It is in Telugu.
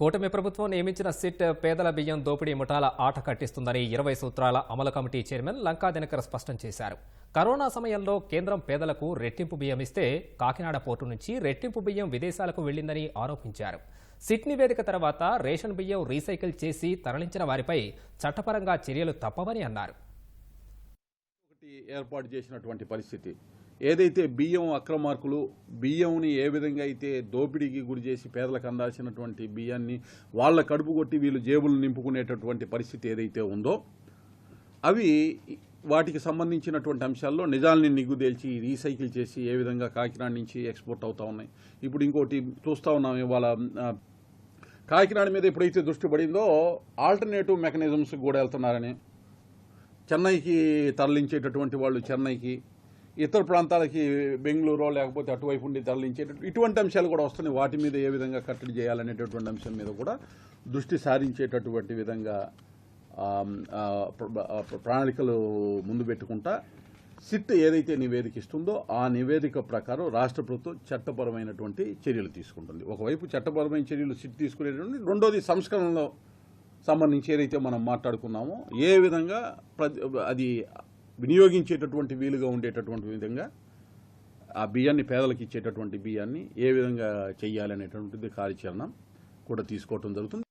కూటమి ప్రభుత్వం నియమించిన సిట్ పేదల బియ్యం దోపిడీ ముఠాల ఆట కట్టిస్తుందని ఇరవై సూత్రాల అమలు కమిటీ చైర్మన్ లంకా దినకర్ స్పష్టం చేశారు. కరోనా సమయంలో కేంద్రం పేదలకు రెట్టింపు బియ్యం ఇస్తే కాకినాడ పోర్టు నుంచి రెట్టింపు బియ్యం విదేశాలకు వెళ్ళిందని ఆరోపించారు. సిట్ నివేదిక తర్వాత రేషన్ బియ్యం రీసైకిల్ చేసి తరలించిన వారిపై చట్టపరంగా చర్యలు తప్పవని అన్నారు. ఏర్పాటు చేసినటువంటి పరిస్థితి. ఏదైతే బియ్యం అక్రమార్కులు బియ్యంని ఏ విధంగా అయితే దోపిడీకి గురి చేసి పేదలకు అందాల్సినటువంటి బియ్యాన్ని వాళ్ళ కడుపు కొట్టి వీళ్ళు జేబులు నింపుకునేటటువంటి పరిస్థితి ఏదైతే ఉందో అవి వాటికి సంబంధించినటువంటి అంశాల్లో నిజాల్ని నిగ్గుదేల్చి రీసైకిల్ చేసి ఏ విధంగా కాకినాడ నుంచి ఎక్స్పోర్ట్ అవుతా ఉన్నాయి. ఇప్పుడు ఇంకోటి చూస్తూ ఉన్నాం ఇవాళ కాకినాడ మీద ఎప్పుడైతే దృష్టి పడిందో ఆల్టర్నేటివ్ మెకానిజమ్స్ కూడా వెళ్తున్నారని చెన్నైకి తరలించేటటువంటి వాళ్ళు చెన్నైకి ఇతర ప్రాంతాలకి బెంగళూరు లేకపోతే అటువైపు ఉండి తరలించేటట్టు ఇటువంటి అంశాలు కూడా వస్తున్నాయి. వాటి మీద ఏ విధంగా కట్టడి చేయాలనేటటువంటి అంశం మీద కూడా దృష్టి సారించేటటువంటి విధంగా ప్రణాళికలు ముందు పెట్టుకుంటా సిట్ ఏదైతే నివేదిక ఇస్తుందో ఆ నివేదిక ప్రకారం రాష్ట్ర ప్రభుత్వం చట్టపరమైనటువంటి చర్యలు తీసుకుంటుంది. ఒకవైపు చట్టపరమైన చర్యలు సిట్ తీసుకునేటువంటి రెండోది సంస్కరణలో సంబంధించి ఏదైతే మనం మాట్లాడుకున్నామో ఏ విధంగా ప్రతి అది వినియోగించేటటువంటి వీలుగా ఉండేటటువంటి విధంగా ఆ బియ్యాన్ని పేదలకు ఇచ్చేటటువంటి బియ్యాన్ని ఏ విధంగా చెయ్యాలనేటువంటిది కార్యాచరణ కూడా తీసుకోవటం జరుగుతుంది.